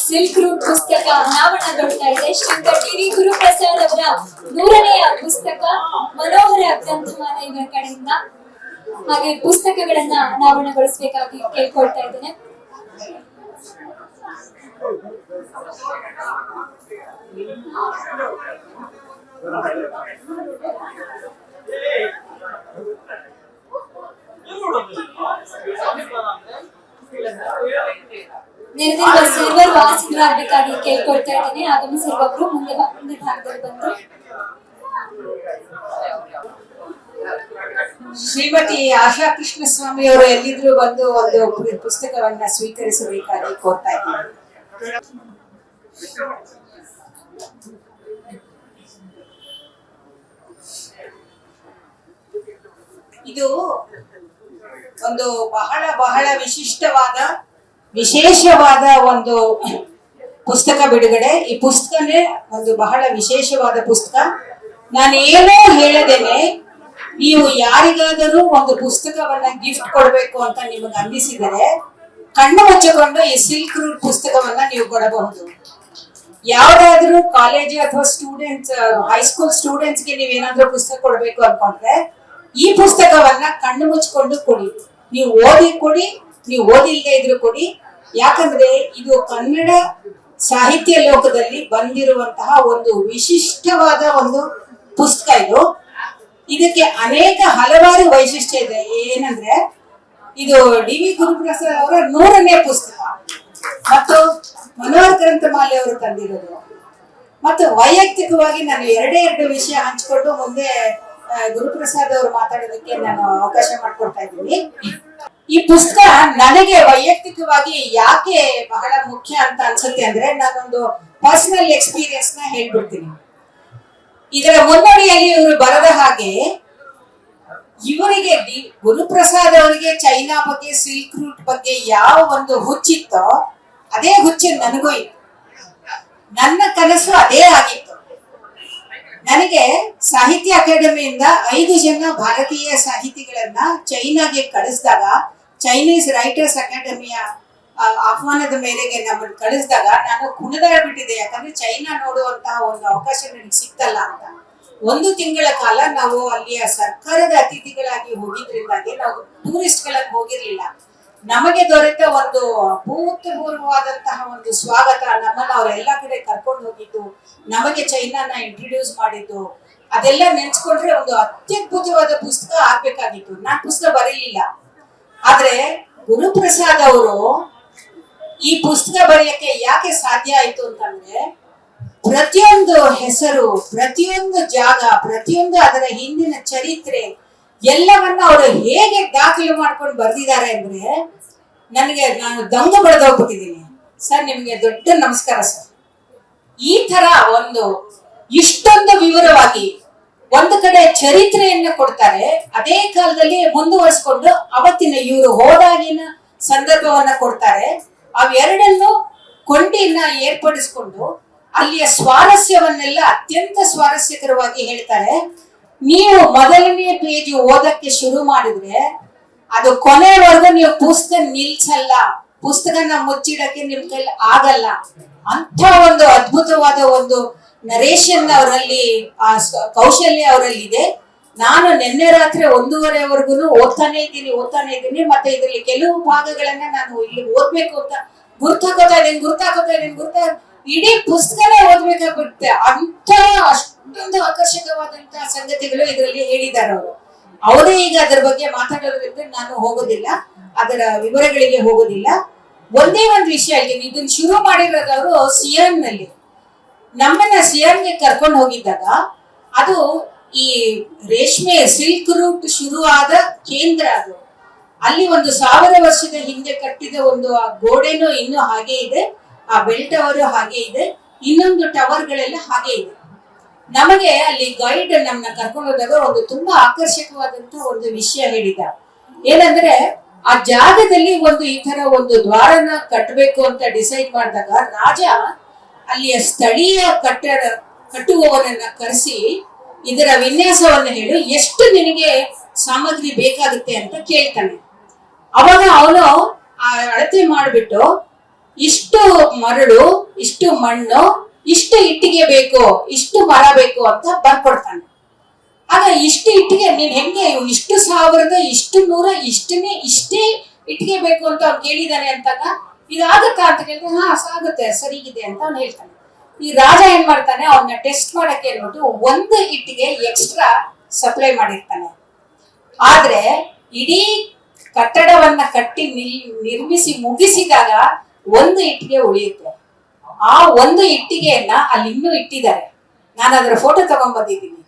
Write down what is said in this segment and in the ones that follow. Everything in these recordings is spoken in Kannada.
ಸಿಲ್ಕ್ ರೂಟ್ ಪುಸ್ತಕ ಅನಾವರಣಗೊಳ್ತಾ ಇದೆ ಶ್ರೀ ಗುರುಪ್ರಸಾದ್ ಅವರ ಮೂರನೆಯ ಪುಸ್ತಕ ಮನೋಹರ ಗ್ರಂಥಮಾನ ಇವರ ಕಡೆಯಿಂದ. ಹಾಗೆ ಪುಸ್ತಕಗಳನ್ನ ಅನಾವರಣಗೊಳಿಸಬೇಕಾಗಿ ಕೇಳ್ಕೊಳ್ತಾ ಇದ್ದೇನೆ. ನೆರೆದಿರುವ ಸರ್ವರ್ ವಾಸಿಗಳಾಗಬೇಕಾಗಿ ಕೇಳ್ಕೊಳ್ತಾ ಇದ್ದೀನಿ. ಆಗಮಿಸಿರುವ ಒಬ್ರು ಮುಂದೆ ಮುಂದೆ ಭಾಗದಲ್ಲಿ ಬಂದು. ಶ್ರೀಮತಿ ಆಶಾ ಕೃಷ್ಣ ಸ್ವಾಮಿ ಅವರು ಎಲ್ಲಿದ್ರು ಬಂದು ಒಂದು ಪುಸ್ತಕವನ್ನ ಸ್ವೀಕರಿಸಬೇಕಾಗಿ ಕೋರ್ತಾ ಇದ್ದೀನಿ. ಇದು ಒಂದು ಬಹಳ ಬಹಳ ವಿಶಿಷ್ಟವಾದ, ವಿಶೇಷವಾದ ಒಂದು ಪುಸ್ತಕ ಬಿಡುಗಡೆ. ಈ ಪುಸ್ತಕನೇ ಒಂದು ಬಹಳ ವಿಶೇಷವಾದ ಪುಸ್ತಕ. ನಾನು ಏನೋ ಹೇಳದೇನೆ, ನೀವು ಯಾರಿಗಾದರೂ ಒಂದು ಪುಸ್ತಕವನ್ನ ಗಿಫ್ಟ್ ಕೊಡಬೇಕು ಅಂತ ನಿಮಗೆ ಅನ್ನಿಸಿದರೆ, ಕಣ್ಣು ಮುಚ್ಚಿಕೊಂಡು ಈ ಸಿಲ್ಕ್ ರೂಟ್ ಪುಸ್ತಕವನ್ನ ನೀವು ಕೊಡಬಹುದು. ಯಾವ್ದಾದ್ರೂ ಕಾಲೇಜ್ ಅಥವಾ ಸ್ಟೂಡೆಂಟ್ಸ್ ಹೈಸ್ಕೂಲ್ ಸ್ಟೂಡೆಂಟ್ಸ್ಗೆ ನೀವೇನಾದ್ರೂ ಪುಸ್ತಕ ಕೊಡಬೇಕು ಅನ್ಕೊಂಡ್ರೆ, ಈ ಪುಸ್ತಕವನ್ನ ಕಣ್ಣು ಮುಚ್ಕೊಂಡು ಕೊಡಿ. ನೀವು ಓದಿ ಕೊಡಿ, ನೀವು ಓದಿಲ್ಲದೆ ಇದ್ರು ಕೊಡಿ. ಯಾಕಂದ್ರೆ ಇದು ಕನ್ನಡ ಸಾಹಿತ್ಯ ಲೋಕದಲ್ಲಿ ಬಂದಿರುವಂತಹ ಒಂದು ವಿಶಿಷ್ಟವಾದ ಒಂದು ಪುಸ್ತಕ ಇದು. ಇದಕ್ಕೆ ಅನೇಕ ಹಲವಾರು ವೈಶಿಷ್ಟ್ಯ ಇದೆ. ಏನಂದ್ರೆ, ಇದು ಡಿ ವಿ ಗುರುಪ್ರಸಾದ್ ಅವರ ನೂರನೇ ಪುಸ್ತಕ. ಮತ್ತು ಮನೋಹರ್ ಗ್ರಂಥಮಾಲೆ ಅವರು ತಂದಿರೋದು. ಮತ್ತು ವೈಯಕ್ತಿಕವಾಗಿ ನಾನು ಎರಡೇ ಎರಡು ವಿಷಯ ಹಂಚಿಕೊಂಡು ಮುಂದೆ ಗುರುಪ್ರಸಾದ್ ಅವರು ಮಾತಾಡೋದಕ್ಕೆ ನಾನು ಅವಕಾಶ ಮಾಡಿಕೊಡ್ತಾ ಇದ್ದೀನಿ. ಈ ಪುಸ್ತಕ ನನಗೆ ವೈಯಕ್ತಿಕವಾಗಿ ಯಾಕೆ ಬಹಳ ಮುಖ್ಯ ಅಂತ ಅನ್ಸುತ್ತೆ ಅಂದ್ರೆ ನಾನೊಂದು ಪರ್ಸನಲ್ ಎಕ್ಸ್ಪೀರಿಯನ್ಸ್ನ ಹೇಳ್ಬಿಡ್ತೀನಿ. ಇದರ ಮುನ್ನಡಿಯಲ್ಲಿ ಇವರು ಬರದ ಹಾಗೆ ಇವರಿಗೆ ಗುರುಪ್ರಸಾದ್ ಅವರಿಗೆ ಚೈನಾ ಬಗ್ಗೆ, ಸಿಲ್ಕ್ ರೂಟ್ ಬಗ್ಗೆ ಯಾವ ಒಂದು ಹುಚ್ಚಿತ್ತೋ, ಅದೇ ಹುಚ್ಚು ನನಗೂ ಇತ್ತು. ನನ್ನ ಕನಸು ಅದೇ ಆಗಿತ್ತು. ನನಗೆ ಸಾಹಿತ್ಯ ಅಕಾಡೆಮಿಯಿಂದ ಐದು ಜನ ಭಾರತೀಯ ಸಾಹಿತಿಗಳನ್ನ ಚೈನಾಗೆ ಕಳಿಸಿದಾಗ ಚೈನೀಸ್ ರೈಟರ್ಸ್ ಅಕಾಡೆಮಿಯ ಆಹ್ವಾನದ ಮೇರೆಗೆ ನಮ್ಮನ್ನು ಕಳಿಸಿದಾಗ ನಾನು ಕುಣಿದಾಡ್ಬಿಟ್ಟಿದ್ದೆ. ಯಾಕಂದ್ರೆ ಚೈನಾ ನೋಡುವಂತಹ ಒಂದು ಅವಕಾಶ ನನಗೆ ಸಿಕ್ತಲ್ಲ ಅಂತ. ಒಂದು ತಿಂಗಳ ಕಾಲ ನಾವು ಅಲ್ಲಿಯ ಸರ್ಕಾರದ ಅತಿಥಿಗಳಾಗಿ ಹೋಗಿದ್ರಿಂದಾಗಿ ನಾವು ಟೂರಿಸ್ಟ್ಗಳಾಗಿ ಹೋಗಿರ್ಲಿಲ್ಲ. ನಮಗೆ ದೊರೆತ ಒಂದು ಅಭೂತಪೂರ್ವವಾದಂತಹ ಒಂದು ಸ್ವಾಗತ ನಮ್ಮನ್ನ ಅವರೆಲ್ಲ ಕಡೆ ಕರ್ಕೊಂಡು ಹೋಗಿದ್ದು, ನಮಗೆ ಚೈನಾನ ಇಂಟ್ರೊಡ್ಯೂಸ್ ಮಾಡಿದ್ದು, ಅದೆಲ್ಲ ನೆನ್ಸ್ಕೊಂಡ್ರೆ ಒಂದು ಅತ್ಯದ್ಭುತವಾದ ಪುಸ್ತಕ ಆಗ್ಬೇಕಾಗಿತ್ತು. ನಾನ್ ಪುಸ್ತಕ ಬರೀಲಿಲ್ಲ. ಆದ್ರೆ ಗುರುಪ್ರಸಾದ್ ಅವರು ಈ ಪುಸ್ತಕ ಬರೆಯಕ್ಕೆ ಯಾಕೆ ಸಾಧ್ಯ ಆಯ್ತು ಅಂತಂದ್ರೆ, ಪ್ರತಿಯೊಂದು ಹೆಸರು, ಪ್ರತಿಯೊಂದು ಜಾಗ, ಪ್ರತಿಯೊಂದು ಅದರ ಹಿಂದಿನ ಚರಿತ್ರೆ ಎಲ್ಲವನ್ನ ಅವರು ಹೇಗೆ ದಾಖಲೆ ಮಾಡ್ಕೊಂಡು ಬರ್ದಿದ್ದಾರೆ ಅಂದ್ರೆ ನನಗೆ ನಾನು ದಂಗು ಬಡ್ದೋಗ್ಬಿಟ್ಟಿದ್ದೀನಿ ಸರ್, ನಿಮಗೆ ದೊಡ್ಡ ನಮಸ್ಕಾರ ಸರ್. ಈ ತರ ಒಂದು ಇಷ್ಟೊಂದು ವಿವರವಾಗಿ ಒಂದು ಕಡೆ ಚರಿತ್ರೆಯನ್ನ ಕೊಡ್ತಾರೆ, ಅದೇ ಕಾಲದಲ್ಲಿ ಮುಂದುವರಿಸ್ಕೊಂಡು ಅವತ್ತಿನ ಇವರು ಹೋದಾಗಿನ ಸಂದರ್ಭವನ್ನ ಕೊಡ್ತಾರೆ. ಅವೆರಡನ್ನು ಕೊಂಡಿಯನ್ನ ಏರ್ಪಡಿಸ್ಕೊಂಡು ಅಲ್ಲಿಯ ಸ್ವಾರಸ್ಯವನ್ನೆಲ್ಲ ಅತ್ಯಂತ ಸ್ವಾರಸ್ಯಕರವಾಗಿ ಹೇಳ್ತಾರೆ. ನೀವು ಮೊದಲನೇ ಪೇಜ್ ಓದಕ್ಕೆ ಶುರು ಮಾಡಿದ್ರೆ ಅದು ಕೊನೆವರೆಗೂ ನೀವು ಪುಸ್ತಕ ನಿಲ್ಸಲ್ಲ. ಪುಸ್ತಕನ ಮುಚ್ಚಿಡಕ್ಕೆ ನಿಮ್ ಕೈಲಿ ಆಗಲ್ಲ. ಅಂತ ಒಂದು ಅದ್ಭುತವಾದ ಒಂದು ನರೇಶನ್ ಅವರಲ್ಲಿ, ಆ ಕೌಶಲ್ಯ ಅವರಲ್ಲಿ ಇದೆ ನಾನು ನಿನ್ನೆ ರಾತ್ರಿ ಒಂದೂವರೆವರೆಗೂ ಓದ್ತಾನೆ ಇದ್ದೀನಿ ಓದ್ತಾನೆ ಇದ್ದೀನಿ. ಮತ್ತೆ ಇದರಲ್ಲಿ ಕೆಲವು ಭಾಗಗಳನ್ನ ನಾನು ಇಲ್ಲಿ ಓದ್ಬೇಕು ಅಂತ ಗುರ್ತಾಕೋತಾ ಇದ್ದೀನಿ ಗುರ್ತಾಕೋತಾ ಇದ್ದೀನಿ, ಗುರ್ತಾ ಇಡೀ ಪುಸ್ತಕನೇ ಓದ್ಬೇಕಾಗ್ಬಿಡುತ್ತೆ. ಅಂತ ಅಷ್ಟೊಂದು ಆಕರ್ಷಕವಾದಂತಹ ಸಂಗತಿಗಳು ಇದರಲ್ಲಿ ಹೇಳಿದ್ದಾರೆ ಅವರು. ಅವರೇ ಈಗ ಅದರ ಬಗ್ಗೆ ಮಾತಾಡೋದ್ರಿಂದ ನಾನು ಹೋಗೋದಿಲ್ಲ, ಅದರ ವಿವರಗಳಿಗೆ ಹೋಗೋದಿಲ್ಲ. ಒಂದೇ ಒಂದು ವಿಷಯ ಹೇಳ್ತೀನಿ. ಇದನ್ನ ಶುರು ಮಾಡಿರೋದವರು ಸಿಎಂ ನಲ್ಲಿ ನಮ್ಮನ್ನ ಗೆ ಕರ್ಕೊಂಡು ಹೋಗಿದ್ದಾಗ ಅದು ಈ ರೇಷ್ಮೆ ಸಿಲ್ಕ್ ರೂಟ್ ಶುರುವಾದ ಕೇಂದ್ರ ಅದು. ಅಲ್ಲಿ ಒಂದು ಸಾವಿರ ವರ್ಷದ ಹಿಂದೆ ಕಟ್ಟಿದ ಒಂದು ಆ ಗೋಡೆನೂ ಇನ್ನೂ ಹಾಗೆ ಇದೆ. ಆ ಬೆಲ್ಟ್ ಅವರು ಹಾಗೆ ಇದೆ. ಇನ್ನೊಂದು ಟವರ್ಗಳೆಲ್ಲ ಹಾಗೆ ಇದೆ. ನಮಗೆ ಅಲ್ಲಿ ಗೈಡ್ ನಮ್ಮನ್ನ ಕರ್ಕೊಂಡು ಹೋದಾಗ ಒಂದು ತುಂಬಾ ಆಕರ್ಷಕವಾದಂತ ಒಂದು ವಿಷಯ ಹೇಳಿದ ಏನಂದ್ರೆ ಆ ಜಾಗದಲ್ಲಿ ಒಂದು ಈ ತರ ಒಂದು ದ್ವಾರನ ಕಟ್ಟಬೇಕು ಅಂತ ಡಿಸೈಡ್ ಮಾಡಿದಾಗ ರಾಜ ಅಲ್ಲಿಯ ಸ್ಥಳೀಯ ಕಟ್ಟಡ ಕಟ್ಟುವವನನ್ನ ಕರೆಸಿ ಇದರ ವಿನ್ಯಾಸವನ್ನು ಹೇಳಿ ಎಷ್ಟು ನಿನಗೆ ಸಾಮಗ್ರಿ ಬೇಕಾಗುತ್ತೆ ಅಂತ ಕೇಳ್ತಾನೆ. ಅವಾಗ ಅವನು ಆ ಅಳತೆ ಮಾಡಿಬಿಟ್ಟು ಇಷ್ಟು ಮರಳು, ಇಷ್ಟು ಮಣ್ಣು ಇಷ್ಟು ಇಟ್ಟಿಗೆ ಬೇಕು, ಇಷ್ಟು ಮರ ಬೇಕು ಅಂತ ಬರ್ಕೊಡ್ತಾನೆ. ಆಗ ಇಷ್ಟು ಇಟ್ಟಿಗೆ ನೀನ್ ಹೆಂಗೆ ಇಷ್ಟು ಸಾವಿರದ, ಇಷ್ಟು ನೂರ ಇಷ್ಟನೇ ಇಷ್ಟೇ ಇಟ್ಟಿಗೆ ಬೇಕು ಅಂತ ಅವ್ನು ಕೇಳಿದಾನೆ ಅಂತಾಗ ಇದಾಗತ್ತ ಅಂತ ಕೇಳಿದ್ರೆ ಹಾ, ಸಾಗುತ್ತೆ, ಸರಿಗಿದೆ ಅಂತ ಅವ್ನು ಹೇಳ್ತಾನೆ. ಈ ರಾಜ ಏನ್ ಮಾಡ್ತಾನೆ ಅವನ್ನ ಟೆಸ್ಟ್ ಮಾಡಕ್ಕೆ ಹೇಳ್ಬಿಟ್ಟು ಒಂದು ಇಟ್ಟಿಗೆ ಎಕ್ಸ್ಟ್ರಾ ಸಪ್ಲೈ ಮಾಡಿರ್ತಾನೆ. ಆದ್ರೆ, ಇಡೀ ಕಟ್ಟಡವನ್ನ ಕಟ್ಟಿ ನಿರ್ಮಿಸಿ ಮುಗಿಸಿದಾಗ ಒಂದು ಇಟ್ಟಿಗೆ ಉಳಿಯುತ್ತೆ. ಆ ಒಂದು ಇಟ್ಟಿಗೆಯನ್ನ ಅಲ್ಲಿ ಇನ್ನೂ ಇಟ್ಟಿದ್ದಾರೆ. ನಾನು ಅದರ ಫೋಟೋ ತಗೊಂಡ್ ಬಂದಿದ್ದೀನಿ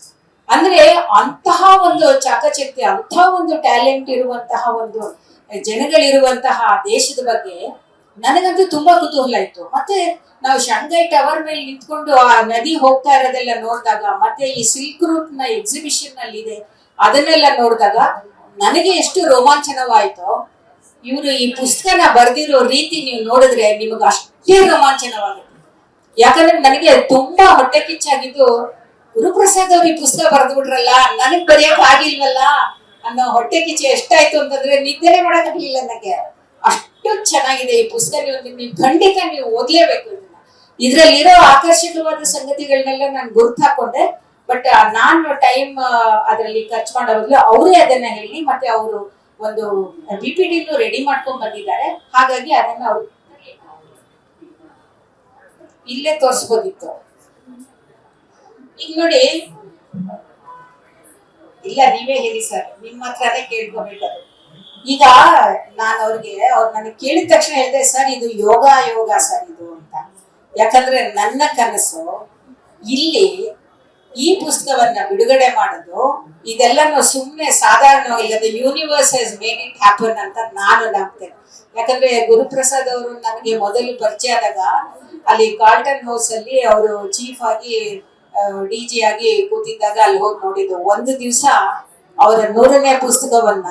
ಅಂದ್ರೆ ಅಂತಹ ಒಂದು ಚಾಕಚಕ್ಯ, ಅಂತಹ ಒಂದು ಟ್ಯಾಲೆಂಟ್ ಇರುವಂತಹ ಒಂದು ಜನಗಳಿರುವಂತಹ ದೇಶದ ಬಗ್ಗೆ ನನಗಂತೂ ತುಂಬಾ ಕುತೂಹಲ ಇತ್ತು. ಮತ್ತೆ ನಾವು ಶಾಂಘೈ ಟವರ್ ಮೇಲೆ ನಿಂತ್ಕೊಂಡು ಆ ನದಿ ಹೋಗ್ತಾ ಇರೋದೆಲ್ಲ ನೋಡಿದಾಗ, ಮತ್ತೆ ಈ ಸಿಲ್ಕ್ ರೂಟ್ನ ಎಕ್ಸಿಬಿಷನ್ನಲ್ಲಿ ಇದೆ ಅದನ್ನೆಲ್ಲ ನೋಡಿದಾಗ ನನಗೆ ಎಷ್ಟು ರೋಮಾಂಚನವಾಯ್ತೋ, ಇವರು ಈ ಪುಸ್ತಕನ ಬರೆದಿರೋ ರೀತಿ ನೀವು ನೋಡಿದ್ರೆ ನಿಮಗೆ ಅಷ್ಟೇ ರೋಮಾಂಚನವಾಗುತ್ತೆ. ಯಾಕಂದ್ರೆ ನನಗೆ ತುಂಬಾ ಹೊಟ್ಟೆ ಕಿಚ್ಚಾಗಿದ್ದು ಗುರುಪ್ರಸಾದ್ ಅವ್ರು ಈ ಪುಸ್ತಕ ಬರೆದು ಬಿಡ್ರಲ್ಲ ನನಗ್ ಬರೆಯಕ್ ಆಗಿಲ್ವಲ್ಲ ಅನ್ನೋ ಹೊಟ್ಟೆ ಕಿಚ್ಚು ಎಷ್ಟಾಯ್ತು ಅಂತಂದ್ರೆ ನಿದ್ದೆನೆ ಮಾಡಕ್ಕಾಗ್ಲಿಲ್ಲ ನನಗೆ. ಅಷ್ಟು ಚೆನ್ನಾಗಿದೆ ಈ ಪುಸ್ತಕ ನೀವು ಖಂಡಿತ ನೀವು ಓದ್ಲೇಬೇಕು ಇದನ್ನ. ಇದ್ರಲ್ಲಿರೋ ಆಕರ್ಷಕವಾದ ಸಂಗತಿಗಳನ್ನೆಲ್ಲ ನಾನು ಗುರ್ತು ಹಾಕೊಂಡೆ, ಬಟ್ ನಾನು ಟೈಮ್ ಅದರಲ್ಲಿ ಖರ್ಚು ಮಾಡೋದ್ಲು ಅವರೇ ಅದನ್ನ ಹೇಳಿ, ಮತ್ತೆ ಅವರು ಒಂದು ಪಿ ಡಿನೂ ರೆಡಿ ಮಾಡ್ಕೊಂಡ್ ಬಂದಿದ್ದಾರೆ. ಹಾಗಾಗಿ ಅದನ್ನ ಅವ್ರು ಇಲ್ಲೇ ತೋರಿಸ್ಬೋದಿತ್ತು. ಈಗ ನೋಡಿ, ಇಲ್ಲ, ನೀವೇ ಹೇಳಿ ಸರ್ ನಿಮ್ಮ ಹತ್ರನೇ ಕೇಳ್ಕೋಬೇಕು. ಈಗ ನಾನು ಅವ್ರಿಗೆ, ಅವ್ರು ನನಗೆ ಕೇಳಿದ ತಕ್ಷಣ ಹೇಳಿದೆ, ಸರ್, ಇದು ಯೋಗ ಯೋಗ ಸರ್ ಇದು ಅಂತ. ಯಾಕಂದ್ರೆ ನನ್ನ ಕನಸು ಇಲ್ಲಿ ಈ ಪುಸ್ತಕವನ್ನ ಬಿಡುಗಡೆ ಮಾಡೋದು, ಇದೆಲ್ಲನೂ ಸುಮ್ಮನೆ ಸಾಧಾರಣವಾಗಿ ಅದು universe has made it happen ಅಂತ ನಾನು ನಂಬ್ತೇನೆ. ಯಾಕಂದ್ರೆ ಗುರುಪ್ರಸಾದ್ ಅವರು ನನಗೆ ಮೊದಲು ಪರಿಚಯ ಆದಾಗ ಅಲ್ಲಿ ಕಾರ್ಟನ್ ಹೌಸ್ ಅಲ್ಲಿ ಅವರು ಚೀಫ್ ಆಗಿ ಡಿ ಜಿ ಆಗಿ ಕೂತಿದ್ದಾಗ ಅಲ್ಲಿ ಹೋಗಿ ನೋಡಿದ್ದು. ಒಂದು ದಿವಸ ಅವರ ನೂರನೇ ಪುಸ್ತಕವನ್ನ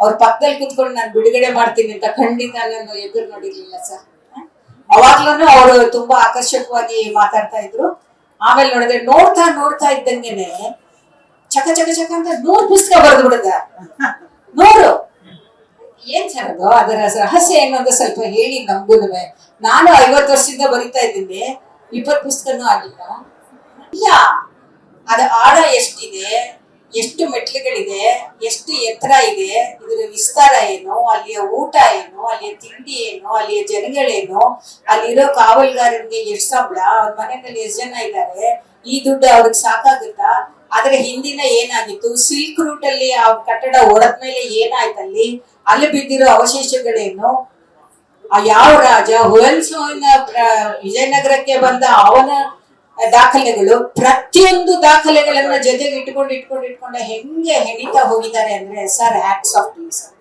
ಅವ್ರ ಪಕ್ಕದಲ್ಲಿ ಕುತ್ಕೊಂಡು ನಾನು ಬಿಡುಗಡೆ ಮಾಡ್ತೀನಿ ಅಂತ ಖಂಡಿತ ನಾನು ಎದುರು ನೋಡಿರ್ಲಿಲ್ಲ ಸರ್. ಅವಾಗ್ಲೂ ಅವರು ತುಂಬಾ ಆಕರ್ಷಕವಾಗಿ ಮಾತಾಡ್ತಾ ಇದ್ರು. ಆಮೇಲೆ ನೋಡಿದ್ರೆ ನೋಡ್ತಾ ನೋಡ್ತಾ ಇದ್ದಂಗೆನೆ ಚಕ ಚಕ ಚಕ ಅಂತ ನೂರು ಪುಸ್ತಕ ಬರೆದು ಬಿಡದ ನೋಡು ಏನ್ ಸರ್ ಅದು? ಅದರ ರಹಸ್ಯ ಏನು ಅಂತ ಸ್ವಲ್ಪ ಹೇಳಿ ನಮ್ಗೂನುವೆ. ನಾನು ಐವತ್ತು ವರ್ಷದಿಂದ ಬರಿತಾ ಇದ್ದೀನಿ. ಇಪ್ಪತ್ತು ಪುಸ್ತಕನೂ ಆಗಿಲ್ಲ. ಇಲ್ಲ. ಅದ ಆಳ ಎಷ್ಟಿದೆ? ಎಷ್ಟು ಮೆಟ್ಲುಗಳಿದೆ? ಎಷ್ಟು ಎತ್ತರ ಇದೆ? ಇದರ ವಿಸ್ತಾರ ಏನು? ಅಲ್ಲಿಯ ಊಟ ಏನು? ಅಲ್ಲಿಯ ತಿಂಡಿ ಏನು? ಅಲ್ಲಿಯ ಜನಗಳೇನು? ಅಲ್ಲಿರೋ ಕಾವಲ್ಗಾರರಿಗೆ ಎಷ್ಟು ಸಂಬಳ? ಅವ್ರ ಮನೆಯಲ್ಲಿ ಎಷ್ಟು ಜನ ಇದ್ದಾರೆ? ಈ ದುಡ್ಡು ಅವ್ರಿಗೆ ಸಾಕಾಗುತ್ತಾ? ಅದರ ಹಿಂದಿನ ಏನಾಗಿತ್ತು? ಸಿಲ್ಕ್ ರೂಟ್ ಅಲ್ಲಿ ಆ ಕಟ್ಟಡ ಒಡೆದ್ಮೇಲೆ ಏನಾಯ್ತಲ್ಲಿ? ಅಲ್ಲಿ ಬಿದ್ದಿರೋ ಅವಶೇಷಗಳೇನು? ಆ ಯಾವ ರಾಜ ಹುಯನ್ಸೋನ ವಿಜಯನಗರಕ್ಕೆ ಬಂದ ಅವನ ದಾಖಲೆಗಳು, ಪ್ರತಿಯೊಂದು ದಾಖಲೆಗಳನ್ನ ಜೊತೆಗೆ ಇಟ್ಕೊಂಡು ಇಟ್ಕೊಂಡು ಇಟ್ಕೊಂಡು ಹೆಂಗೆ ಹೆಣಿತಾ ಹೋಗಿದ್ದಾರೆ ಅಂದ್ರೆ, sir hats off to sir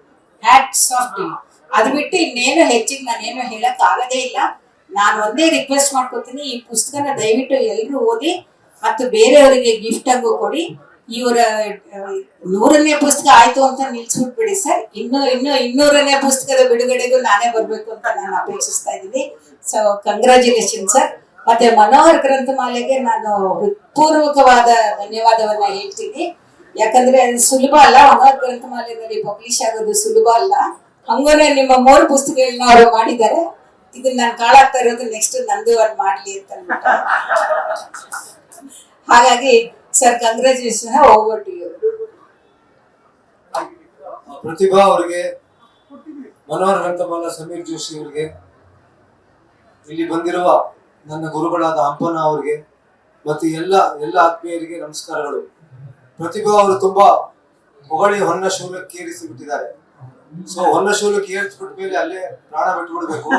off to ಅದು ಬಿಟ್ಟು ಇನ್ನೇನು ಹೆಚ್ಚಿಗೆ ನಾನೇನು ಹೇಳಕ್ ಆಗದೇ ಇಲ್ಲ. ನಾನು ಒಂದೇ ರಿಕ್ವೆಸ್ಟ್ ಮಾಡ್ಕೊತೀನಿ, ಈ ಪುಸ್ತಕನ ದಯವಿಟ್ಟು ಎಲ್ಲರೂ ಓದಿ ಮತ್ತು ಬೇರೆಯವರಿಗೆ ಗಿಫ್ಟ್ ಆಗು ಕೊಡಿ. ಇವರ ನೂರನೇ ಪುಸ್ತಕ ಆಯ್ತು ಅಂತ ನಿಲ್ಸ್ಬಿಟ್ಬಿಡಿ ಸರ್. ಇನ್ನು ಇನ್ನು ಇನ್ನೂರನೇ ಪುಸ್ತಕದ ಬಿಡುಗಡೆಗೂ ನಾನೇ ಬರ್ಬೇಕು ಅಂತ ನಾನು ಅಪೇಕ್ಷಿಸ್ತಾ ಇದ್ದೀನಿ. ಸೊ ಕಂಗ್ರಾಚುಲೇಷನ್ ಸರ್ ಮತ್ತೆ ಮನೋಹರ್ ಗ್ರಂಥಮಾಲೆಗೆ ನಾನು ಹೃತ್ಪೂರ್ವಕವಾದ ಧನ್ಯವಾದವನ್ನ ಹೇಳ್ತೀನಿ. ಯಾಕಂದ್ರೆ ಸುಲಭ ಅಲ್ಲ. ಮನೋಹರ್ ಗ್ರಂಥಮಾಲೆಯಲ್ಲಿ ಪಬ್ಲಿಷ್ ಆಗೋದು ಸುಲಭ ಅಲ್ಲ. ಹಂಗೋನೆ ನಿಮ್ಮ ಮೂರು ಪುಸ್ತಕಗಳನ್ನ ಅವರು ಮಾಡಿದ್ದಾರೆ. ಇದನ್ನ ನಾನು ಕಾಳಾಗ್ತಾ ಇರೋದು ನೆಕ್ಸ್ಟ್ ನಂದು ಅವ್ರು ಮಾಡ್ಲಿ ಅಂತ. ಹಾಗಾಗಿ sir congratulation over to you Prathibha ಅವರಿಗೆ, ಮನೋಹರ್ ಹಂತಮಲ್ಲ ಸಮೀರ್ ಜೋಶಿ ಅವರಿಗೆ, ಇಲ್ಲಿ ಬಂದಿರುವ ನನ್ನ ಗುರುಗಳಾದ ಅಂಪನ ಅವರಿಗೆ ಮತ್ತು ಎಲ್ಲ ಎಲ್ಲ ಆತ್ಮೀಯರಿಗೆ ನಮಸ್ಕಾರಗಳು. ಪ್ರತಿಭಾ ಅವರು ತುಂಬಾ ಹೊಗಳಿ ಹೊನ್ನ ಶೂಲಕ್ಕೆ ಏರಿಸಿ ಬಿಟ್ಟಿದ್ದಾರೆ ಸೊ ಹೊನ್ನ ಶೂಲಕ್ಕೆ ಏರಿಸ್ಬಿಟ್ಟ ಮೇಲೆ ಅಲ್ಲೇ ಪ್ರಾಣ ಬಿಟ್ಬಿಡ್ಬೇಕು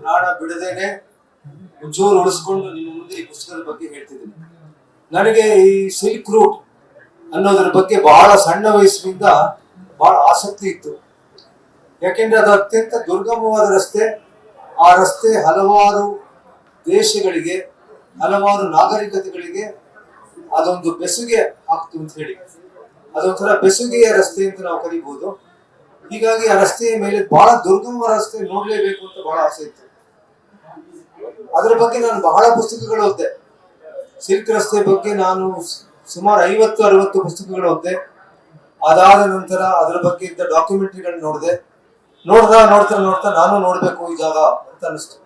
ಪ್ರಾಣ ಬಿಡದೇನೆ ಒಂಚೂರು ಉಳಿಸ್ಕೊಂಡು ನಿಮ್ಮ ಮುಂದೆ ಈ ಪುಸ್ತಕದ ಬಗ್ಗೆ ಹೇಳ್ತಿದ್ದೀನಿ. ನನಗೆ ಈ ಸಿಲ್ಕ್ ರೂಟ್ ಅನ್ನೋದ್ರ ಬಗ್ಗೆ ಬಹಳ ಸಣ್ಣ ವಯಸ್ಸಿನಿಂದ ಬಹಳ ಆಸಕ್ತಿ ಇತ್ತು. ಯಾಕೆಂದ್ರೆ ಅದು ಅತ್ಯಂತ ದುರ್ಗಮವಾದ ರಸ್ತೆ. ಆ ರಸ್ತೆ ಹಲವಾರು ದೇಶಗಳಿಗೆ, ಹಲವಾರು ನಾಗರಿಕತೆಗಳಿಗೆ ಅದೊಂದು ಬೆಸುಗೆ ಆಗ್ತು ಅಂತ ಹೇಳಿ. ಅದೊಂಥರ ಬೆಸುಗೆಯ ರಸ್ತೆ ಅಂತ ನಾವು ಕರಿಬಹುದು ಹೀಗಾಗಿ ಆ ರಸ್ತೆಯ ಮೇಲೆ ಬಹಳ ದುರ್ಗಮ ರಸ್ತೆ ನೋಡ್ಲೇಬೇಕು ಅಂತ ಬಹಳ ಆಸೆ ಇತ್ತು. ಅದರ ಬಗ್ಗೆ ನಾನು ಬಹಳ ಪುಸ್ತಕಗಳು ಓದ್ದೆ. ಸಿಲ್ಕ್ ರಸ್ತೆ ಬಗ್ಗೆ ನಾನು ಸುಮಾರು ಐವತ್ತು, ಅರವತ್ತು ಪುಸ್ತಕಗಳು ಓದಿದೆ. ಅದಾದ ನಂತರ ಅದರ ಬಗ್ಗೆ ಇದ್ದ ಡಾಕ್ಯುಮೆಂಟ್ರಿಗಳನ್ನ ನೋಡಿದೆ. ನೋಡ್ತಾ ನೋಡ್ತಾ ನೋಡ್ತಾ ನಾನು ನೋಡಬೇಕು ಈ ಜಾಗ ಅಂತ ಅನಿಸ್ತು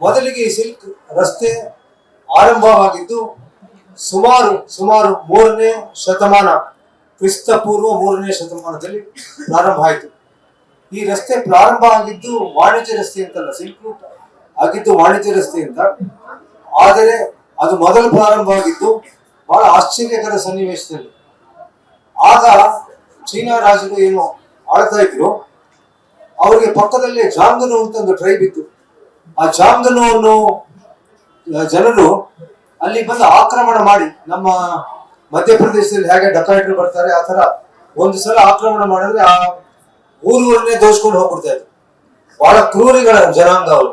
ಮೊದಲಿಗೆ ಈ ಸಿಲ್ಕ್ ರಸ್ತೆ ಆರಂಭವಾಗಿದ್ದು ಸುಮಾರು ಸುಮಾರು ಮೂರನೇ ಶತಮಾನ ಕ್ರಿಸ್ತ ಪೂರ್ವ ಮೂರನೇ ಶತಮಾನದಲ್ಲಿ ಪ್ರಾರಂಭ ಆಯಿತು. ಈ ರಸ್ತೆ ಪ್ರಾರಂಭ ಆಗಿದ್ದು ವಾಣಿಜ್ಯ ರಸ್ತೆ ಅಂತಲ್ಲ, ಸಿಲ್ಕ್ ರೂಟ್ ಆಗಿದ್ದು ವಾಣಿಜ್ಯ ರಸ್ತೆ ಅಂತ. ಆದರೆ ಅದು ಮೊದಲು ಪ್ರಾರಂಭವಾಗಿದ್ದು ಬಹಳ ಆಶ್ಚರ್ಯಕರ ಸನ್ನಿವೇಶದಲ್ಲಿ. ಆಗ ಚೀನಾ ರಾಜರು ಏನು ಆಳ್ತಾ ಇದ್ರು, ಅವರಿಗೆ ಪಕ್ಕದಲ್ಲೇ ಜಾಮ್ದನು ಅಂತ ಒಂದು ಟ್ರೈಬ್ ಇತ್ತು. ಆ ಜಾಮ್ದನು ಅನ್ನೋ ಜನರು ಅಲ್ಲಿ ಬಂದು ಆಕ್ರಮಣ ಮಾಡಿ, ನಮ್ಮ ಮಧ್ಯಪ್ರದೇಶದಲ್ಲಿ ಹೇಗೆ ಡಕಾಯಿಟ್ರು ಬರ್ತಾರೆ, ಆ ತರ ಒಂದು ಸಲ ಆಕ್ರಮಣ ಮಾಡಿದ್ರೆ ಆ ಊರುಗಳನ್ನೇ ದೋಚ್ಕೊಂಡು ಹೋಗ್ಬಿಡ್ತಾ ಇದ್ರು. ಬಹಳ ಕ್ರೂರಿಗಳ ಜನಾಂಗ ಅವರು.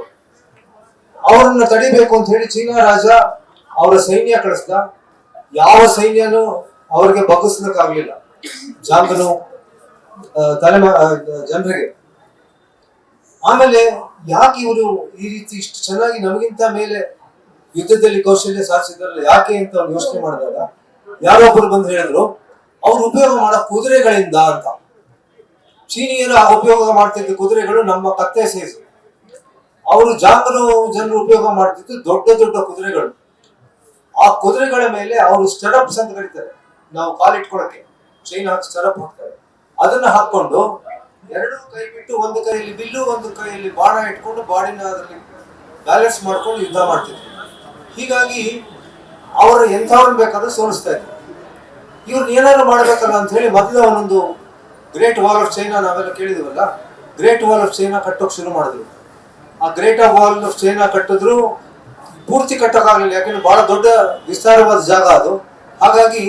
ಅವರನ್ನ ತಡಿಬೇಕು ಅಂತ ಹೇಳಿ ಚೀನಾ ರಾಜ ಅವರ ಸೈನ್ಯ ಕಳಿಸ್ದ. ಯಾವ ಸೈನ್ಯನೂ ಅವರಿಗೆ ಬಗ್ಗಿಸ್ಲಿಕ್ಕಾಗ್ಲಿಲ್ಲ. ಜಾಂಬನು ತಲೆಮಾ ಜನರಿಗೆ. ಆಮೇಲೆ ಯಾಕೆ ಇವರು ಈ ರೀತಿ ಇಷ್ಟು ಚೆನ್ನಾಗಿ ನಮಗಿಂತ ಮೇಲೆ ಯುದ್ಧದಲ್ಲಿ ಕೌಶಲ್ಯ ಸಾಧಿಸಿದ್ರಲ್ಲ, ಯಾಕೆ ಅಂತ ಅವ್ರು ಯೋಚನೆ ಮಾಡಿದಾಗ ಯಾರೊಬ್ಬರು ಬಂದು ಹೇಳಿದ್ರು, ಅವ್ರು ಉಪಯೋಗ ಮಾಡೋ ಕುದುರೆಗಳಿಂದ ಅಂತ. ಚೀನಿಯರು ಉಪಯೋಗ ಮಾಡ್ತಿದ್ದ ಕುದುರೆಗಳು ನಮ್ಮ ಕತ್ತೆ ಸೇಸು ಅವರು ಜಾಂಬನು ಜನರು ಉಪಯೋಗ ಮಾಡ್ತಿದ್ದು ದೊಡ್ಡ ದೊಡ್ಡ ಕುದುರೆಗಳು. ಆ ಕುದುರೆಗಳ ಮೇಲೆ ಅವರು ಸ್ಟೆರಪ್ಸ್ ಅಂತ ಕರೀತಾರೆ. ನಾವು ಕಾಲಿಟ್ಕೊಳಕ್ಕೆ ಚೈನ್ ಹಾಕಿ ಸ್ಟೆರಪ್ ಹಾಕ್ತಾರೆ. ಅದನ್ನ ಹಾಕೊಂಡು ಎರಡು ಕೈ ಬಿಟ್ಟು ಒಂದು ಕೈಯಲ್ಲಿ ಬಿಲ್ಲು, ಒಂದು ಕೈಯಲ್ಲಿ ಬಾಣ ಇಟ್ಕೊಂಡು ಬಾಡಿನ ಅದರಲ್ಲಿ ಬ್ಯಾಲೆನ್ಸ್ ಮಾಡ್ಕೊಂಡು ಯುದ್ಧ ಮಾಡ್ತಿದ್ರು. ಹೀಗಾಗಿ ಅವರು ಎಂಥವ್ರನ್ನ ಬೇಕಾದ್ರೂ ಸೋಲಿಸ್ತಾ ಇದ್ರು. ಇವ್ರನ್ನ ಏನಾದ್ರು ಮಾಡ್ಬೇಕಲ್ಲ ಅಂತ ಹೇಳಿ ಮೊದಲು ಅವನೊಂದು ಗ್ರೇಟ್ ವಾಲ್ ಆಫ್ ಚೈನಾ ನಾವೆಲ್ಲ ಕೇಳಿದಿವಲ್ಲ? ಗ್ರೇಟ್ ವಾಲ್ ಆಫ್ ಚೈನಾ ಕಟ್ಟೋಕೆ ಶುರು ಮಾಡಿದ್ರು. ಆ ಗ್ರೇಟ್ ವಾಲ್ ಆಫ್ ಚೈನಾ ಕಟ್ಟಿದ್ರು ಪೂರ್ತಿ ಕಟ್ಟೋಕ್ಕಾಗಲಿಲ್ಲ ಯಾಕೆಂದ್ರೆ ಬಹಳ ದೊಡ್ಡ ವಿಸ್ತಾರವಾದ ಜಾಗ ಅದು. ಹಾಗಾಗಿ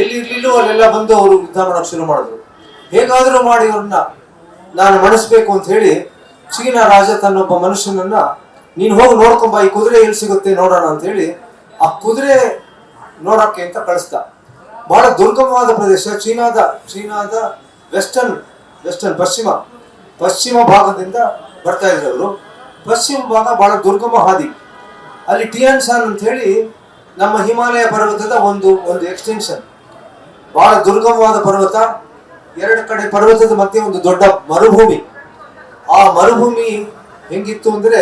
ಎಲ್ಲಿ ಇರ್ಲಿಲ್ಲೋ ಅಲ್ಲೆಲ್ಲ ಬಂದು ಅವರು ಯುದ್ಧ ಮಾಡೋಕೆ ಶುರು ಮಾಡಿದ್ರು. ಹೇಗಾದರೂ ಮಾಡಿ ಅವ್ರನ್ನ ನಾನು ಮಣಿಸ್ಬೇಕು ಅಂತ ಹೇಳಿ ಚೀನಾ ರಾಜ ತನ್ನೊಬ್ಬ ಮನುಷ್ಯನನ್ನ, ನೀನು ಹೋಗಿ ನೋಡ್ಕೊಂಬ, ಈ ಕುದುರೆ ಎಲ್ಲಿ ಸಿಗುತ್ತೆ ನೋಡೋಣ ಅಂತ ಹೇಳಿ ಆ ಕುದುರೆ ನೋಡೋಕ್ಕೆ ಅಂತ ಕಳಿಸ್ದ. ಬಹಳ ದುರ್ಗಮವಾದ ಪ್ರದೇಶ, ಚೀನಾದ ಚೀನಾದ ವೆಸ್ಟರ್ನ್ ವೆಸ್ಟರ್ನ್ ಪಶ್ಚಿಮ ಪಶ್ಚಿಮ ಭಾಗದಿಂದ ಬರ್ತಾ ಇದ್ರು ಅವರು. ಪಶ್ಚಿಮ ಭಾಗ ಬಹಳ ದುರ್ಗಮ ಹಾದಿ. ಅಲ್ಲಿ ಟಿಯಾನ್ ಸಾನ್ ಅಂತ ಹೇಳಿ ನಮ್ಮ ಹಿಮಾಲಯ ಪರ್ವತದ ಒಂದು ಒಂದು ಎಕ್ಸ್ಟೆನ್ಷನ್ ಬಹಳ ದುರ್ಗಮವಾದ ಪರ್ವತ. ಎರಡು ಕಡೆ ಪರ್ವತದ ಮಧ್ಯೆ ಒಂದು ದೊಡ್ಡ ಮರುಭೂಮಿ. ಆ ಮರುಭೂಮಿ ಹೆಂಗಿತ್ತು ಅಂದ್ರೆ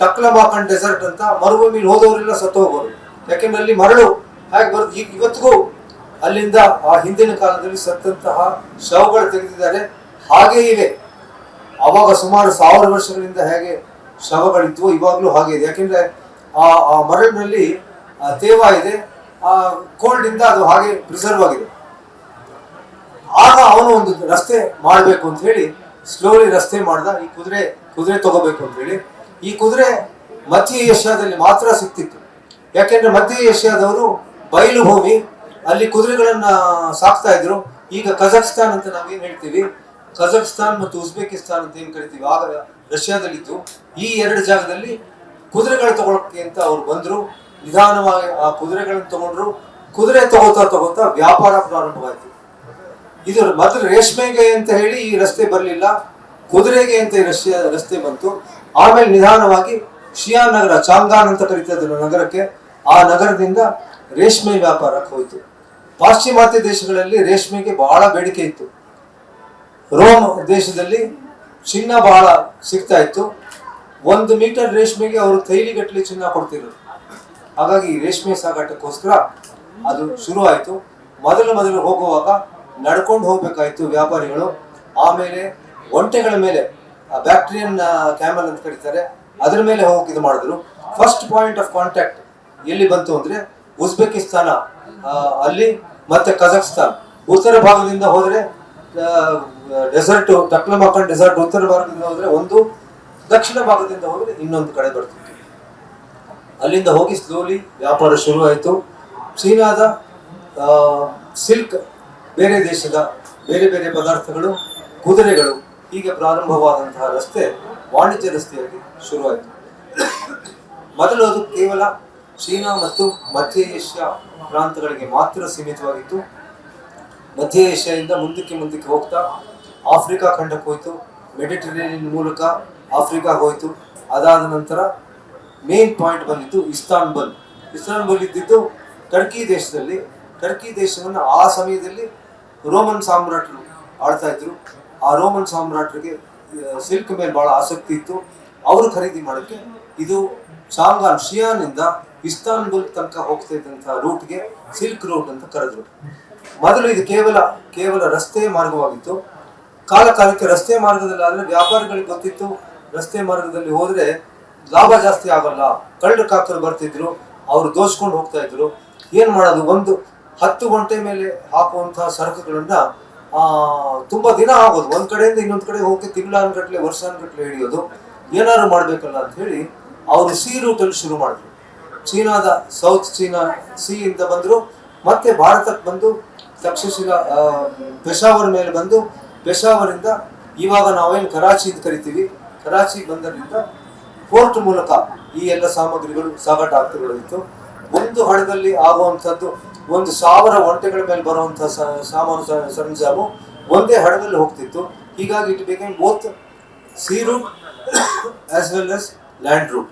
ಟಕ್ಲಮಾಕನ್ ಡೆಸರ್ಟ್ ಅಂತ ಮರುಭೂಮಿಲಿ ಹೋದವರೆಲ್ಲ ಸತ್ತು ಹೋಗೋರು ಯಾಕೆಂದ್ರೆ ಅಲ್ಲಿ ಮರಳು ಹಾಗೆ ಬರುತ್ತೆ ಈಗ ಇವತ್ತಿಗೂ ಅಲ್ಲಿಂದ ಆ ಹಿಂದಿನ ಕಾಲದಲ್ಲಿ ಸತ್ತಂತಹ ಶವಗಳು ತೆಗೆದಿದ್ದಾರೆ. ಹಾಗೇ ಇವೆ. ಅವಾಗ ಸುಮಾರು ಸಾವಿರ ವರ್ಷಗಳಿಂದ ಹೇಗೆ ಶವಗಳಿದ್ವು ಇವಾಗಲೂ ಹಾಗೆ ಇದೆ. ಯಾಕೆಂದ್ರೆ ಆ ಆ ಮರಳಿನಲ್ಲಿ ತೇವ ಇದೆ. ಆ ಕೋಲ್ಡ್ ಇಂದ ಅದು ಹಾಗೆ ಪ್ರಿಸರ್ವ್ ಆಗಿದೆ. ಆಗ ಅವನು ಒಂದು ರಸ್ತೆ ಮಾಡಬೇಕು ಅಂತ ಹೇಳಿ ಸ್ಲೋಲಿ ರಸ್ತೆ ಮಾಡ್ದ. ಈ ಕುದುರೆ ಕುದುರೆ ತಗೋಬೇಕು ಅಂತ ಹೇಳಿ. ಈ ಕುದುರೆ ಮಧ್ಯ ಏಷ್ಯಾದಲ್ಲಿ ಮಾತ್ರ ಸಿಕ್ತಿತ್ತು. ಯಾಕೆಂದ್ರೆ ಮಧ್ಯ ಏಷ್ಯಾದವರು ಬಯಲು ಭೂಮಿ, ಅಲ್ಲಿ ಕುದುರೆಗಳನ್ನ ಸಾಕ್ತಾ ಇದ್ರು. ಈಗ ಕಜಕ್ಸ್ತಾನ್ ಅಂತ ನಾವೇನ್ ಹೇಳ್ತೀವಿ? ಕಜಕ್ಸ್ತಾನ್ ಮತ್ತು ಉಜ್ಬೇಕಿಸ್ತಾನ್ ಅಂತ ಏನ್ ಕರಿತೀವಿ? ಆಗ ರಷ್ಯಾದಲ್ಲಿತ್ತು ಈ ಎರಡು ಜಾಗದಲ್ಲಿ ಕುದುರೆಗಳು ತಗೊಳಕ್ಕೆ ಅಂತ ಅವ್ರು ಬಂದ್ರು. ನಿಧಾನವಾಗಿ ಆ ಕುದುರೆಗಳನ್ನ ತಗೊಂಡ್ರು. ಕುದುರೆ ತಗೋತಾ ತಗೋತಾ ವ್ಯಾಪಾರ ಪ್ರಾರಂಭವಾಯಿತು. ಇದು ಮೊದಲು ರೇಷ್ಮೆಗೆ ಅಂತ ಹೇಳಿ ಈ ರಸ್ತೆ ಬರಲಿಲ್ಲ. ಕುದುರೆಗೆ ಅಂತ ಈ ರಸ್ತೆ ರಸ್ತೆ ಬಂತು. ಆಮೇಲೆ ನಿಧಾನವಾಗಿ ಶಿಯಾನ್ ನಗರ ಚಾಂಗಾನ್ ಅಂತ ಕರೀತಾ ನಗರಕ್ಕೆ ಆ ನಗರದಿಂದ ರೇಷ್ಮೆ ವ್ಯಾಪಾರಕ್ಕೆ ಹೋಯಿತು. ಪಾಶ್ಚಿಮಾತ್ಯ ದೇಶಗಳಲ್ಲಿ ರೇಷ್ಮೆಗೆ ಬಹಳ ಬೇಡಿಕೆ ಇತ್ತು. ರೋಮ್ ದೇಶದಲ್ಲಿ ಚಿನ್ನ ಬಹಳ ಸಿಗ್ತಾ ಇತ್ತು. ಒಂದು ಮೀಟರ್ ರೇಷ್ಮೆಗೆ ಅವರು ತೈಲಿಗಟ್ಟಲೆ ಚಿನ್ನ ಕೊಡ್ತಿದ್ರು ಹಾಗಾಗಿ ರೇಷ್ಮೆ ಸಾಗಾಟಕ್ಕೋಸ್ಕರ ಅದು ಶುರು ಆಯಿತು ಮೊದಲು ಮೊದಲು ಹೋಗುವಾಗ ನಡ್ಕೊಂಡು ಹೋಗ್ಬೇಕಾಯ್ತು ವ್ಯಾಪಾರಿಗಳು. ಆಮೇಲೆ ಒಂಟೆಗಳ ಮೇಲೆ ಬ್ಯಾಕ್ಟೀರಿಯನ್ ಕ್ಯಾಮಲ್ ಅಂತ ಕರೀತಾರೆ, ಅದ್ರ ಮೇಲೆ ಹೋಗಿ ಇದು ಮಾಡಿದ್ರು. ಫಸ್ಟ್ ಪಾಯಿಂಟ್ ಆಫ್ ಕಾಂಟ್ಯಾಕ್ಟ್ ಎಲ್ಲಿ ಬಂತು ಅಂದ್ರೆ ಉಜ್ಬೇಕಿಸ್ತಾನ ಅಲ್ಲಿ ಮತ್ತೆ ಕಜಕ್ಸ್ತಾನ್. ಉತ್ತರ ಭಾಗದಿಂದ ಹೋದ್ರೆ ಡೆಸರ್ಟ್ ತಕ್ಲಮಾಕಂಡ್ ಡೆಸರ್ಟ್ ಉತ್ತರ ಭಾಗದಿಂದ ಹೋದ್ರೆ ಒಂದು ದಕ್ಷಿಣ ಭಾಗದಿಂದ ಹೋಗಿ ಇನ್ನೊಂದು ಕಡೆ ಬರ್ತಿತ್ತು ಅಲ್ಲಿಂದ ಹೋಗಿ ಸ್ಲೋಲಿ ವ್ಯಾಪಾರ ಶುರು ಆಯಿತು ಚೀನಾದ ಸಿಲ್ಕ್ ಬೇರೆ ದೇಶದ ಬೇರೆ ಬೇರೆ ಪದಾರ್ಥಗಳು, ಕುದುರೆಗಳು ಹೀಗೆ ಪ್ರಾರಂಭವಾದಂತಹ ರಸ್ತೆ ವಾಣಿಜ್ಯ ರಸ್ತೆಯಾಗಿ ಶುರುವಾಯಿತು. ಮೊದಲು ಅದು ಕೇವಲ ಚೀನಾ ಮತ್ತು ಮಧ್ಯ ಏಷ್ಯಾ ಪ್ರಾಂತಗಳಿಗೆ ಮಾತ್ರ ಸೀಮಿತವಾಗಿತ್ತು. ಮಧ್ಯ ಏಷ್ಯಾದಿಂದ ಮುಂದಕ್ಕೆ ಮುಂದಕ್ಕೆ ಹೋಗ್ತಾ ಆಫ್ರಿಕಾ ಖಂಡಕ್ಕೆ ಹೋಯಿತು. ಮೆಡಿಟರೇನಿಯನ್ ಮೂಲಕ ಆಫ್ರಿಕಾ ಹೋಯಿತು. ಅದಾದ ನಂತರ ಮೇನ್ ಪಾಯಿಂಟ್ ಬಂದಿತ್ತು ಇಸ್ತಾನ್ಬುಲ್. ಇಸ್ತಾನ್ಬುಲ್ ಇದ್ದಿದ್ದು ಟರ್ಕಿ ದೇಶದಲ್ಲಿ. ಟರ್ಕಿ ದೇಶವನ್ನು ಆ ಸಮಯದಲ್ಲಿ ರೋಮನ್ ಸಾಮ್ರಾಟರು ಆಳ್ತಾ ಇದ್ರು. ಆ ರೋಮನ್ ಸಾಮ್ರಾಟರಿಗೆ ಸಿಲ್ಕ್ ಮೇಲೆ ಬಹಳ ಆಸಕ್ತಿ ಇತ್ತು. ಅವರು ಖರೀದಿ ಮಾಡೋಕ್ಕೆ ಇದು ಶಾಂಗಾನ್ ಶಿಯಾನಿಂದ ಇಸ್ತಾನ್ಬುಲ್ ತನಕ ಹೋಗ್ತಾ ಇದ್ದಂತಹ ರೂಟ್ಗೆ ಸಿಲ್ಕ್ ರೂಟ್ ಅಂತ ಕರೆದ್ರು. ಮೊದಲು ಇದು ಕೇವಲ ಕೇವಲ ರಸ್ತೆ ಮಾರ್ಗವಾಗಿತ್ತು. ಕಾಲ ಕಾಲಕ್ಕೆ ರಸ್ತೆ ಮಾರ್ಗದಲ್ಲಾದ್ರೆ ವ್ಯಾಪಾರಿಗಳಿಗೆ ಗೊತ್ತಿತ್ತು. ರಸ್ತೆ ಮಾರ್ಗದಲ್ಲಿ ಹೋದ್ರೆ ಲಾಭ ಜಾಸ್ತಿ ಆಗಲ್ಲ. ಕಳ್ಳ ಕಾಕರು ಬರ್ತಿದ್ರು, ಅವರು ದೋಚ್ಕೊಂಡು ಹೋಗ್ತಾ ಇದ್ರು. ಏನ್ ಮಾಡೋದು? ಒಂದು ಹತ್ತು ಗಂಟೆ ಮೇಲೆ ಹಾಕುವಂತಹ ಸರಕುಗಳನ್ನ, ಆ, ತುಂಬಾ ದಿನ ಆಗೋದು. ಒಂದ್ ಕಡೆಯಿಂದ ಇನ್ನೊಂದ್ ಕಡೆ ಹೋಗಿ ತಿಂಗಳಾನ್ಗಟ್ಲೆ ವರ್ಷಾನ್ಗಟ್ಲೆ ಹಿಡಿಯೋದು. ಏನಾದ್ರು ಮಾಡ್ಬೇಕಲ್ಲ ಅಂತ ಹೇಳಿ ಅವರು ಸಿ ರೂಟ್ ಅಲ್ಲಿ ಶುರು ಮಾಡಿದ್ರು. ಚೀನಾದ ಸೌತ್ ಚೀನಾ ಸಿ ಇಂದ ಬಂದ್ರು, ಮತ್ತೆ ಭಾರತಕ್ಕೆ ಬಂದು ತಕ್ಷಶಿಲಾ ಪೆಶಾವರ್ ಮೇಲೆ ಬಂದು ಪೆಶಾವರಿಂದ ಇವಾಗ ನಾವೇನು ಕರಾಚಿ ಅಂತ ಕರಿತೀವಿ ಕರಾಚಿ ಬಂದರಿಂದ ಪೋರ್ಟ್ ಮೂಲಕ ಈ ಎಲ್ಲ ಸಾಮಗ್ರಿಗಳು ಸಾಗಾಟ ಆಗ್ತಿರೋದಿತ್ತು ಒಂದು ಹಡಗಲ್ಲಿ ಆಗುವಂಥದ್ದು ಒಂದು ಸಾವಿರ ಒಂಟೆಗಳ ಮೇಲೆ ಬರುವಂತಹ ಸಾಮಾನು ಸರಂಜಾಮು ಒಂದೇ ಹಡಗಲ್ಲಿ ಹೋಗ್ತಿತ್ತು. ಹೀಗಾಗಿ it became both sea route as well as land route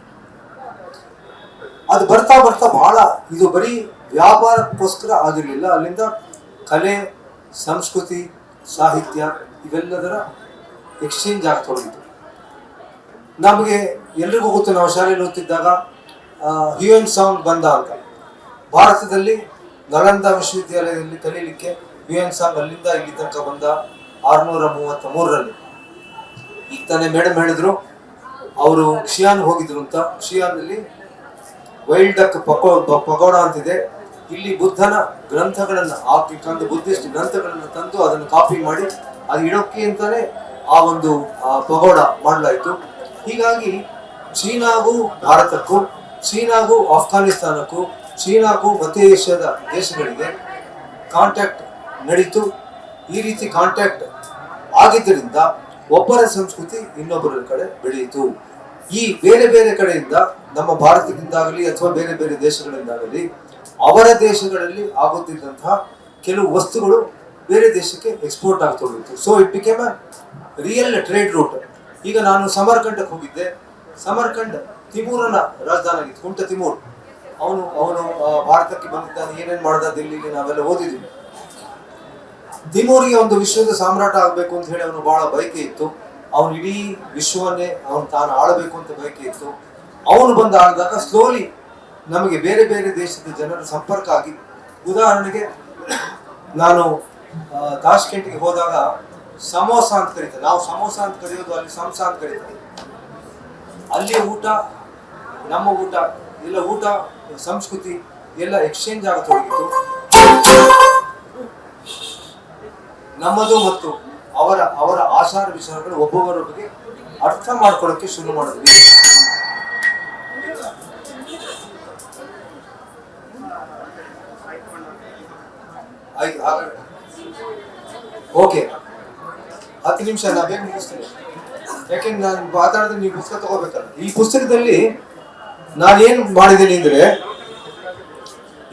ಅದು ಬರ್ತಾ ಬರ್ತಾ ಬಹಳ ಇದು ಬರೀ ವ್ಯಾಪಾರಕ್ಕೋಸ್ಕರ ಆಗಿರಲಿಲ್ಲ. ಅಲ್ಲಿಂದ ಕಲೆ, ಸಂಸ್ಕೃತಿ, ಸಾಹಿತ್ಯ ಇವೆಲ್ಲದರ ಎಕ್ಸ್ಚೇಂಜ್ ಆಗ್ತೊಡಗಿತು ನಮಗೆ ಎಲ್ರಿಗೂ ಗೊತ್ತು, ನಾವು ಶಾಲೆಯಲ್ಲಿ ಓದ್ತಿದ್ದಾಗ ಹ್ಯೂಯನ್ ಸಾಂಗ್ ಬಂದ ಅಂತ. ಭಾರತದಲ್ಲಿ ನಳಂದ ವಿಶ್ವವಿದ್ಯಾಲಯದಲ್ಲಿ ಕಲೀಲಿಕ್ಕೆ ಹ್ಯೂಯನ್ ಸಾಂಗ್ ಅಲ್ಲಿಂದ ಇಲ್ಲಿ ತನಕ ಬಂದ ಆರುನೂರ ಮೂವತ್ತ ಮೂರರಲ್ಲಿ ಈಗ ತಾನೇ ಮೇಡಮ್ ಹೇಳಿದ್ರು, ಅವರು ಕ್ಷಿಯಾನ್ ಹೋಗಿದ್ರು ಅಂತ. ಕ್ಷಿಯಾನಲ್ಲಿ ವೈಲ್ಡ್ ಡಕ್ ಪಕೋ, ಪಕೋಡ ಅಂತಿದೆ. ಇಲ್ಲಿ ಬುದ್ಧನ ಗ್ರಂಥಗಳನ್ನು ಹಾಕಿ ತಂದು, ಬುದ್ಧಿಸ್ಟ್ ಗ್ರಂಥಗಳನ್ನು ತಂದು ಅದನ್ನು ಕಾಪಿ ಮಾಡಿ, ಅದು ಇಡೋಕೆ ಅಂತಾನೆ ಆ ಒಂದು ಪಗೋಡ ಮಾಡಲಾಯಿತು. ಹೀಗಾಗಿ ಚೀನಾಗೂ ಭಾರತಕ್ಕೂ, ಚೀನಾಗೂ ಆಫ್ಘಾನಿಸ್ತಾನಕ್ಕೂ ಚೀನಾಗೂ ಮಧ್ಯ ಏಷ್ಯಾದ ದೇಶಗಳಿಗೆ ಕಾಂಟ್ಯಾಕ್ಟ್ ನಡೀತು. ಈ ರೀತಿ ಕಾಂಟ್ಯಾಕ್ಟ್ ಆಗಿದ್ದರಿಂದ ಒಬ್ಬರ ಸಂಸ್ಕೃತಿ ಇನ್ನೊಬ್ಬರ ಕಡೆ ಬೆಳೆಯಿತು. ಈ ಬೇರೆ ಬೇರೆ ಕಡೆಯಿಂದ ನಮ್ಮ ಭಾರತದಿಂದಾಗಲಿ ಅಥವಾ ಬೇರೆ ಬೇರೆ ದೇಶಗಳಿಂದಾಗಲಿ ಅವರ ದೇಶಗಳಲ್ಲಿ ಆಗುತ್ತಿದ್ದಂತಹ ಕೆಲವು ವಸ್ತುಗಳು ಬೇರೆ ದೇಶಕ್ಕೆ export ಆಗ್ತೋಗಿತ್ತು so it became a real trade route ಈಗ ನಾನು ಸಮರ್ಕಂಡಕ್ಕೆ ಹೋಗಿದ್ದೆ. ಸಮರ್ಕಂಡ್ ತಿಮೂರನ ರಾಜಧಾನಿ ಕುಂಟ ತಿಮೂರ್. ಅವನು ಅವನು ಭಾರತಕ್ಕೆ ಬಂದಿದ್ದಾನೆ. ಏನೇನ್ ಮಾಡ್ದ ದಿಲ್ಲಿಗೆ ನಾವೆಲ್ಲ ಓದಿದ್ವಿ. ತಿಮೂರಿಗೆ ಒಂದು ವಿಶ್ವದ ಸಾಮ್ರಾಟ ಆಗಬೇಕು ಅಂತ ಹೇಳಿ ಅವನು ಬಹಳ ಬಯಕೆ ಇತ್ತು. ಅವನು ಇಡೀ ವಿಶ್ವವನ್ನೇ ಅವನು ತಾನು ಆಳಬೇಕು ಅಂತ ಬಯಕೆ ಇತ್ತು. ಅವನು ಬಂದು ಆಳಿದಾಗ ಸ್ಲೋಲಿ ನಮಗೆ ಬೇರೆ ಬೇರೆ ದೇಶದ ಜನರ ಸಂಪರ್ಕ ಆಗಿ. ಉದಾಹರಣೆಗೆ, ನಾನು ತಾಷ್ಕೆಂಟ್ಗೆ ಹೋದಾಗ ಸಮೋಸ ಅಂತ ಕರೀತಾರೆ. ನಾವು ಸಮೋಸ ಅಂತ ಕರೆಯೋದು ಅಲ್ಲಿ ಸಂಸ ಅಂತ ಕರೀತಾರೆ. ಅಲ್ಲಿ ಊಟ, ನಮ್ಮ ಊಟ ಎಲ್ಲ ಊಟ, ಸಂಸ್ಕೃತಿ ಎಲ್ಲ ಎಕ್ಸ್ಚೇಂಜ್ ಆಗತೊಡಗಿತ್ತು ನಮ್ಮದು ಮತ್ತು ಅವರ ಅವರ ಆಚಾರ ವಿಚಾರಗಳು ಒಬ್ಬೊಬ್ಬರೊಬ್ಬರಿಗೆ ಅರ್ಥ ಮಾಡ್ಕೊಳ್ಳೋಕ್ಕೆ ಶುರು ಮಾಡಿದ್ವಿ. ಓಕೆ ಹತ್ತು ನಿಮಿಷ ನಾ ಬೇಗ ಮುಗಿಸ್ತೀನಿ. ಯಾಕೆಂದ್ರೆ ನಾನು ಮಾತಾಡಿದ್ರೆ ನೀವು ಪುಸ್ತಕ ತಗೋಬೇಕಲ್ಲ ಈ ಪುಸ್ತಕದಲ್ಲಿ ನಾನೇನು ಮಾಡಿದ್ದೀನಿ ಅಂದ್ರೆ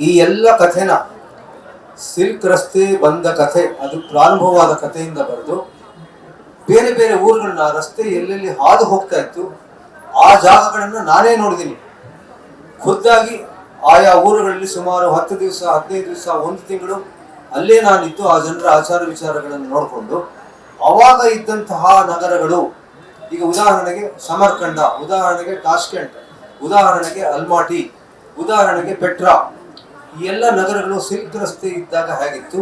ಈ ಎಲ್ಲ ಕಥೆನ ಸಿಲ್ಕ್ ರಸ್ತೆ ಬಂದ ಕಥೆ, ಅದು ಪ್ರಾರಂಭವಾದ ಕಥೆಯಿಂದ ಬರೆದು ಬೇರೆ ಬೇರೆ ಊರುಗಳನ್ನ ರಸ್ತೆ ಎಲ್ಲೆಲ್ಲಿ ಹಾದು ಹೋಗ್ತಾ ಇತ್ತು, ಆ ಜಾಗಗಳನ್ನ ನಾನೇ ನೋಡಿದ್ದೀನಿ. ಖುದ್ದಾಗಿ ಆಯಾ ಊರುಗಳಲ್ಲಿ ಸುಮಾರು ಹತ್ತು ದಿವಸ, ಹದಿನೈದು ದಿವಸ, ಒಂದು ತಿಂಗಳು ಅಲ್ಲೇ ನಾನಿತ್ತು ಆ ಜನರ ಆಚಾರ ವಿಚಾರಗಳನ್ನು ನೋಡಿಕೊಂಡು ಅವಾಗ ಇದ್ದಂತಹ ನಗರಗಳು, ಈಗ ಉದಾಹರಣೆಗೆ ಸಮರ್ಕಂಡ, ಉದಾಹರಣೆಗೆ ಟಾಸ್ಕೆಂಟ್ ಉದಾಹರಣೆಗೆ ಅಲ್ಮಾಟಿ, ಉದಾಹರಣೆಗೆ ಪೆಟ್ರಾ, ಈ ಎಲ್ಲ ನಗರಗಳು ಸಿಲ್ಕ್ ರಸ್ತೆ ಇದ್ದಾಗ ಹೇಗಿತ್ತು?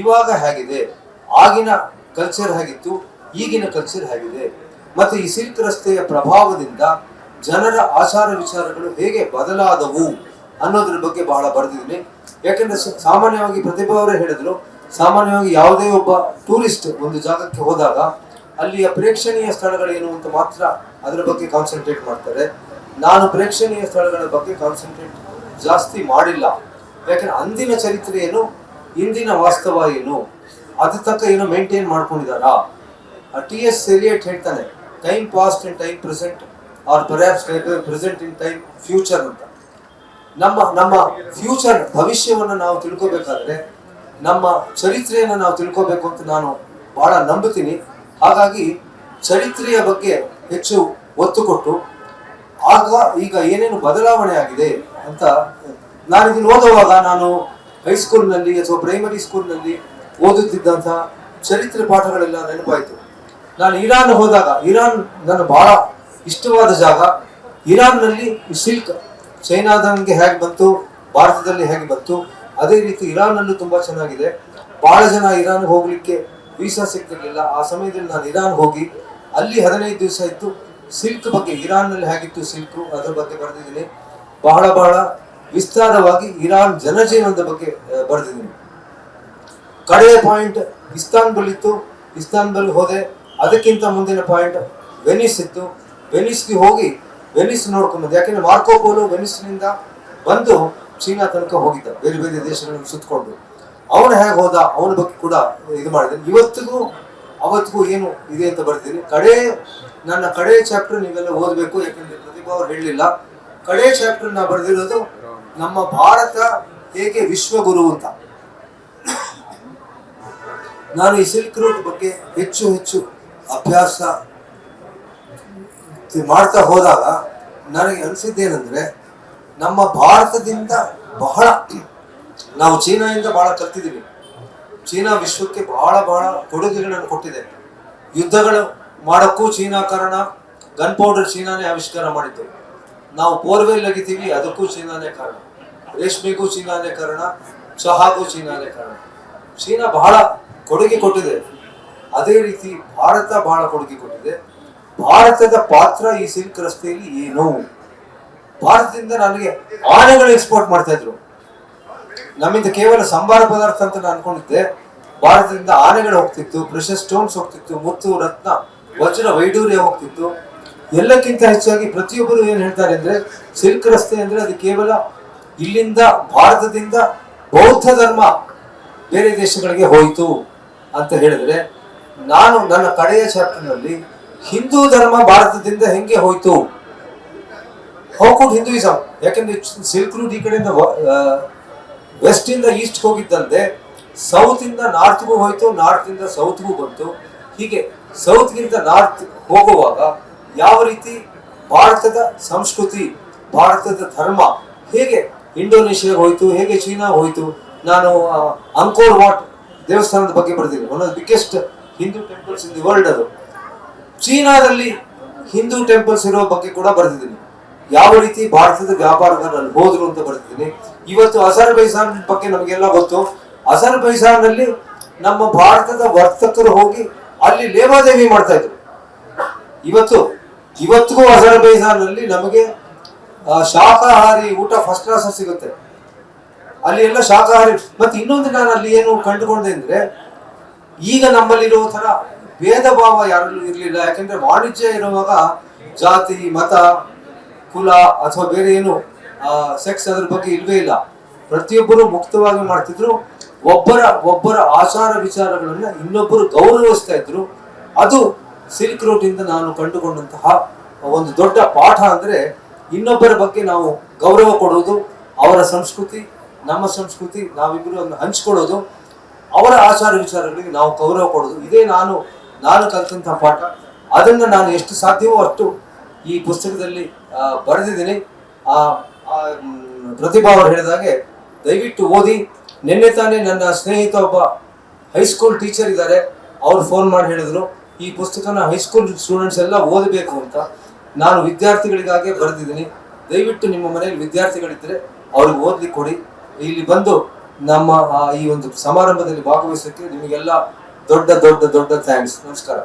ಇವಾಗ ಹೇಗಿದೆ? ಆಗಿನ ಕಲ್ಚರ್ ಹೇಗಿತ್ತು? ಈಗಿನ ಕಲ್ಚರ್ ಹೇಗಿದೆ? ಮತ್ತು ಈ ಸಿಲ್ಕ್ ರಸ್ತೆಯ ಪ್ರಭಾವದಿಂದ ಜನರ ಆಚಾರ ವಿಚಾರಗಳು ಹೇಗೆ ಬದಲಾದವು ಅನ್ನೋದ್ರ ಬಗ್ಗೆ ಬಹಳ ಬರೆದಿದ್ದೀನಿ. ಯಾಕಂದ್ರೆ ಸಾಮಾನ್ಯವಾಗಿ ಪ್ರತಿಭಾ ಅವರೇ ಹೇಳಿದ್ರು ಸಾಮಾನ್ಯವಾಗಿ ಯಾವುದೇ ಒಬ್ಬ ಟೂರಿಸ್ಟ್ ಒಂದು ಜಾಗಕ್ಕೆ ಹೋದಾಗ ಅಲ್ಲಿಯ ಪ್ರೇಕ್ಷಣೀಯ ಸ್ಥಳಗಳೇನು ಅಂತ ಮಾತ್ರ ಅದರ ಬಗ್ಗೆ ಕಾನ್ಸಂಟ್ರೇಟ್ ಮಾಡ್ತಾರೆ. ನಾನು ಪ್ರೇಕ್ಷಣೀಯ ಸ್ಥಳಗಳ ಬಗ್ಗೆ ಕಾನ್ಸಂಟ್ರೇಟ್ ಜಾಸ್ತಿ ಮಾಡಿಲ್ಲ. ಯಾಕಂದ್ರೆ ಅಂದಿನ ಚರಿತ್ರೆ ಏನು? ಇಂದಿನ ವಾಸ್ತವ ಏನು? ಅದು ತಕ್ಕ ಏನೋ ಮೇಂಟೈನ್ ಮಾಡ್ಕೊಂಡಿದಾರಾ ಟಿ ಎಸ್ ಸೆರಿಯೇಟ್ ಹೇಳ್ತಾನೆ time past in time present are perhaps present in time future ಅಂತ. ನಮ್ಮ ನಮ್ಮ ಫ್ಯೂಚರ್ ಭವಿಷ್ಯವನ್ನು ನಾವು ತಿಳ್ಕೊಬೇಕಾದ್ರೆ ನಮ್ಮ ಚರಿತ್ರೆಯನ್ನು ನಾವು ತಿಳ್ಕೋಬೇಕು ಅಂತ ನಾನು ಬಹಳ ನಂಬುತ್ತೀನಿ. ಹಾಗಾಗಿ ಚರಿತ್ರೆಯ ಬಗ್ಗೆ ಹೆಚ್ಚು ಒತ್ತು ಕೊಟ್ಟು, ಆಗ ಈಗ ಏನೇನು ಬದಲಾವಣೆ ಆಗಿದೆ ಅಂತ ನಾನು ಇದನ್ನು ಓದುವಾಗ ನಾನು ಹೈಸ್ಕೂಲ್ನಲ್ಲಿ ಅಥವಾ ಪ್ರೈಮರಿ ಸ್ಕೂಲ್ನಲ್ಲಿ ಓದುತ್ತಿದ್ದಂತಹ ಚರಿತ್ರೆ ಪಾಠಗಳೆಲ್ಲ ನೆನಪಾಯಿತು. ನಾನು ಇರಾನ್ ಹೋದಾಗ, ಇರಾನ್ ನನ್ನ ಬಹಳ ಇಷ್ಟವಾದ ಜಾಗ. ಇರಾನ್ನಲ್ಲಿ ಸಿಲ್ಕ್ ಚೈನಾದಂಗೆ ಹೇಗೆ ಬಂತು, ಭಾರತದಲ್ಲಿ ಹೇಗೆ ಬಂತು ಅದೇ ರೀತಿ ಇರಾನ್ ಇರಾನ್ನಲ್ಲೂ ತುಂಬಾ ಚೆನ್ನಾಗಿದೆ. ಬಹಳ ಜನ ಇರಾನ್ ಹೋಗ್ಲಿಕ್ಕೆ ವೀಸಾ ಸಿಗ್ತಿರ್ಲಿಲ್ಲ. ಆ ಸಮಯದಲ್ಲಿ ನಾನು ಇರಾನ್ ಹೋಗಿ ಅಲ್ಲಿ ಹದಿನೈದು ದಿವಸ ಇತ್ತು ಸಿಲ್ಕ್ ಬಗ್ಗೆ ಇರಾನ್ನಲ್ಲಿ ಹೇಗಿತ್ತು ಸಿಲ್ಕ್ ಅದ್ರ ಬಗ್ಗೆ ಬರೆದಿದ್ದೀನಿ. ಬಹಳ ಬಹಳ ವಿಸ್ತಾರವಾಗಿ ಇರಾನ್ ಜನಜೀವನದ ಬಗ್ಗೆ ಬರೆದಿದ್ದೀನಿ. ಕಡೆಯ ಪಾಯಿಂಟ್ ಇಸ್ತಾನ್ಬುಲ್ ಇತ್ತು ಇಸ್ತಾನ್ಬುಲ್ ಹೋದೆ. ಅದಕ್ಕಿಂತ ಮುಂದಿನ ಪಾಯಿಂಟ್ ವೆನಿಸ್ ಇತ್ತು. ವೆನಿಸ್ಗೆ ಹೋಗಿ ವೆನಿಸ್ ನೋಡ್ಕೊಂಡ್ಬಂದು ಯಾಕೆಂದ್ರೆ ಮಾರ್ಕೋಪೋಲು ವೆನಿಸ್ನಿಂದ ಬಂದು ಚೀನಾ ತನಕ ಹೋಗಿದ್ದ, ಬೇರೆ ಬೇರೆ ದೇಶಗಳನ್ನು ಸುತ್ತಕೊಂಡು ಅವನು ಹೇಗೆ ಹೋದ, ಅವನ ಬಗ್ಗೆ ಕೂಡ ಇದು ಮಾಡಿದ್ದೀನಿ ಇವತ್ತಿಗೂ, ಅವತ್ತಿಗೂ ಏನು ಇದೆ ಅಂತ ಬರ್ತೀನಿ ಕಡೆ, ನನ್ನ ಕಡೆ ಚಾಪ್ಟರ್ ನೀವೆಲ್ಲ ಓದಬೇಕು, ಯಾಕಂದ್ರೆ ಪ್ರತಿಭಾ ಅವ್ರು ಹೇಳಲಿಲ್ಲ. ಕಡೆ ಚಾಪ್ಟರ್ ನಾ ಬರೆದಿರೋದು ನಮ್ಮ ಭಾರತ ಹೇಗೆ ವಿಶ್ವಗುರು ಅಂತ. ನಾನು ಈ ಸಿಲ್ಕ್ ರೂಟ್ ಬಗ್ಗೆ ಹೆಚ್ಚು ಹೆಚ್ಚು ಅಭ್ಯಾಸ ಮಾಡ್ತಾ ಹೋದಾಗ ನನಗೆ ಅನಿಸಿದ್ದೇನೆಂದ್ರೆ ನಮ್ಮ ಭಾರತದಿಂದ ಬಹಳ, ನಾವು ಚೀನಾದಿಂದ ಬಹಳ ಕಲ್ತಿದ್ದೀವಿ. ಚೀನಾ ವಿಶ್ವಕ್ಕೆ ಬಹಳ ಬಹಳ ಕೊಡುಗೆಗಳನ್ನು ಕೊಟ್ಟಿದೆ. ಯುದ್ಧಗಳು ಮಾಡೋಕ್ಕೂ ಚೀನಾ ಕಾರಣ ಗನ್ ಪೌಡರ್ ಚೀನಾನೇ ಆವಿಷ್ಕಾರ ಮಾಡಿದ್ದು. ನಾವು ಬೋರ್ವೆಲ್ ಅಗಿತೀವಿ ಅದಕ್ಕೂ ಚೀನಾನೇ ಕಾರಣ. ರೇಷ್ಮೆಗೂ ಚೀನಾನೇ ಕಾರಣ, ಚಹಾಗೂ ಚೀನಾನೇ ಕಾರಣ. ಚೀನಾ ಬಹಳ ಕೊಡುಗೆ ಕೊಟ್ಟಿದೆ. ಅದೇ ರೀತಿ ಭಾರತ ಬಹಳ ಕೊಡುಗೆ ಕೊಟ್ಟಿದೆ. ಭಾರತದ ಪಾತ್ರ ಈ ಸಿಲ್ಕ್ ರಸ್ತೆಯಲ್ಲಿ ಏನು? ಭಾರತದಿಂದ ನನಗೆ ಆನೆಗಳು ಎಕ್ಸ್ಪೋರ್ಟ್ ಮಾಡ್ತಾ ಇದ್ರು. ನಮ್ಮಿಂದ ಕೇವಲ ಸಂಬಾರ ಪದಾರ್ಥ ಅಂತ ನಾನು ಅನ್ಕೊಂಡಿದ್ದೆ. ಭಾರತದಿಂದ ಆನೆಗಳು ಹೋಗ್ತಿತ್ತು ಪ್ರೆಷರ್ ಸ್ಟೋನ್ಸ್ ಹೋಗ್ತಿತ್ತು, ಮುತ್ತು, ರತ್ನ, ವಜ್ರ, ವೈಡೂರ್ಯ ಹೋಗ್ತಿತ್ತು. ಎಲ್ಲಕ್ಕಿಂತ ಹೆಚ್ಚಾಗಿ ಪ್ರತಿಯೊಬ್ಬರು ಏನ್ ಹೇಳ್ತಾರೆ ಅಂದ್ರೆ, ಸಿಲ್ಕ್ ರಸ್ತೆ ಅಂದ್ರೆ ಅದು ಕೇವಲ ಇಲ್ಲಿಂದ ಭಾರತದಿಂದ ಬೌದ್ಧ ಧರ್ಮ ಬೇರೆ ದೇಶಗಳಿಗೆ ಹೋಯಿತು ಅಂತ ಹೇಳಿದ್ರೆ, ನಾನು ನನ್ನ ಕಡೆಯ ಚಾಪ್ಟರ್ನಲ್ಲಿ ಹಿಂದೂ ಧರ್ಮ ಭಾರತದಿಂದ ಹೆಂಗೆ ಹೋಯ್ತು? ಹೌ ಕುಡ್ ಹಿಂದೂಯಿಸಮ್ ಯಾಕಂದ್ರೆ ಸಿಲ್ಕ್ ರೂಟ್ ಈ ಕಡೆಯಿಂದ ವೆಸ್ಟ್ ಇಂದ ಈಸ್ಟ್ ಹೋಗಿದ್ದಂತೆ ಸೌತ್ ಇಂದ ನಾರ್ತ್ಗೂ ಹೋಯ್ತು ನಾರ್ತ್ ಇಂದ ಸೌತ್ಗೂ ಬಂತು. ಹೀಗೆ ಸೌತ್ ಗಿಂತ ನಾರ್ತ್ ಹೋಗುವಾಗ ಯಾವ ರೀತಿ ಭಾರತದ ಸಂಸ್ಕೃತಿ, ಭಾರತದ ಧರ್ಮ, ಹೇಗೆ ಇಂಡೋನೇಷ್ಯಾ ಹೋಯ್ತು, ಹೇಗೆ ಚೀನಾ ಹೋಯ್ತು, ನಾನು ಅಂಕೋರ್ ವಾಟ್ ದೇವಸ್ಥಾನದ ಬಗ್ಗೆ ಬರ್ತೀನಿ one of biggest Hindu temples in the world ಅದು. ಚೀನಾದಲ್ಲಿ ಹಿಂದೂ ಟೆಂಪಲ್ಸ್ ಇರೋ ಬಗ್ಗೆ ಕೂಡ ಬರೆದಿದ್ದೀನಿ. ಯಾವ ರೀತಿ ಭಾರತದ ವ್ಯಾಪಾರದ ನಾನು ಹೋದ್ರು ಅಂತ ಬರ್ತಿದ್ದೀನಿ ಇವತ್ತು ಅಜರ್ಬೈಜಾನ್ ಬಗ್ಗೆ ನಮಗೆಲ್ಲ ಗೊತ್ತು. ಅಜರ್ಬೈಜಾನ್ನಲ್ಲಿ ನಮ್ಮ ಭಾರತದ ವರ್ತಕರು ಹೋಗಿ ಅಲ್ಲಿ ಲೇವಾದೇವಿ ಮಾಡ್ತಾ ಇದ್ರು. ಇವತ್ತು, ಇವತ್ತಿಗೂ ಅಜರ್ಬೈಜಾನ್ನಲ್ಲಿ ನಮಗೆ ಶಾಖಾಹಾರಿ ಊಟ ಫಸ್ಟ್ ಕ್ಲಾಸ್ ಸಿಗುತ್ತೆ. ಅಲ್ಲಿ ಎಲ್ಲ ಶಾಖಾಹಾರಿ, ಮತ್ತೆ ಇನ್ನೊಂದು ನಾನು ಅಲ್ಲಿ ಏನು ಕಂಡುಕೊಂಡೆ ಅಂದ್ರೆ, ಈಗ ನಮ್ಮಲ್ಲಿರೋ ತರ ಭೇದ ಭಾವ ಯಾರಲ್ಲೂ ಇರಲಿಲ್ಲ. ಯಾಕಂದ್ರೆ ವಾಣಿಜ್ಯ ಇರುವಾಗ ಜಾತಿ, ಮತ ಕುಲ ಅಥವಾ ಬೇರೆ ಏನು ಸೆಕ್ಸ್ ಅದ್ರ ಬಗ್ಗೆ ಇಲ್ವೇ ಇಲ್ಲ. ಪ್ರತಿಯೊಬ್ಬರು ಮುಕ್ತವಾಗಿ ಮಾಡ್ತಿದ್ರು. ಒಬ್ಬರ ಒಬ್ಬರ ಆಚಾರ ವಿಚಾರಗಳನ್ನ ಇನ್ನೊಬ್ಬರು ಗೌರವಿಸ್ತಾ ಇದ್ರು. ಅದು ಸಿಲ್ಕ್ ರೂಟ್ ಇಂದ ನಾನು ಕಂಡುಕೊಂಡಂತಹ ಒಂದು ದೊಡ್ಡ ಪಾಠ ಅಂದ್ರೆ, ಇನ್ನೊಬ್ಬರ ಬಗ್ಗೆ ನಾವು ಗೌರವ ಕೊಡೋದು, ಅವರ ಸಂಸ್ಕೃತಿ, ನಮ್ಮ ಸಂಸ್ಕೃತಿ ನಾವಿಬ್ಬರು ಅದನ್ನು ಹಂಚ್ಕೊಳ್ಳೋದು, ಅವರ ಆಚಾರ ವಿಚಾರಗಳಿಗೆ ನಾವು ಗೌರವ ಕೊಡೋದು. ಇದೇ ನಾನು ನಾನು ಕಲಿತಂತಹ ಪಾಠ. ಅದನ್ನ ನಾನು ಎಷ್ಟು ಸಾಧ್ಯವೋ ಅಷ್ಟು ಈ ಪುಸ್ತಕದಲ್ಲಿ ಬರೆದಿದ್ದೀನಿ. ಆ ಪ್ರತಿಭಾ ಅವರು ಹೇಳಿದಾಗೆ ದಯವಿಟ್ಟು ಓದಿ. ನಿನ್ನೆ ತಾನೇ ನನ್ನ ಸ್ನೇಹಿತ ಒಬ್ಬ ಹೈಸ್ಕೂಲ್ ಟೀಚರ್ ಇದ್ದಾರೆ. ಅವ್ರು ಫೋನ್ ಮಾಡಿ ಹೇಳಿದ್ರು. ಈ ಪುಸ್ತಕನ ಹೈಸ್ಕೂಲ್ ಸ್ಟೂಡೆಂಟ್ಸ್ ಎಲ್ಲ ಓದಬೇಕು ಅಂತ. ನಾನು ವಿದ್ಯಾರ್ಥಿಗಳಿಗಾಗೆ ಬರೆದಿದ್ದೀನಿ. ದಯವಿಟ್ಟು ನಿಮ್ಮ ಮನೆಯಲ್ಲಿ ವಿದ್ಯಾರ್ಥಿಗಳಿದ್ದರೆ ಅವ್ರಿಗೆ ಓದಲಿ ಕೊಡಿ. ಇಲ್ಲಿ ಬಂದು ನಮ್ಮ ಈ ಒಂದು ಸಮಾರಂಭದಲ್ಲಿ ಭಾಗವಹಿಸೋಕ್ಕೆ ನಿಮಗೆಲ್ಲ ದೊಡ್ಡ ದೊಡ್ಡ ದೊಡ್ಡ ಥ್ಯಾಂಕ್ಸ್ ನಮಸ್ಕಾರ.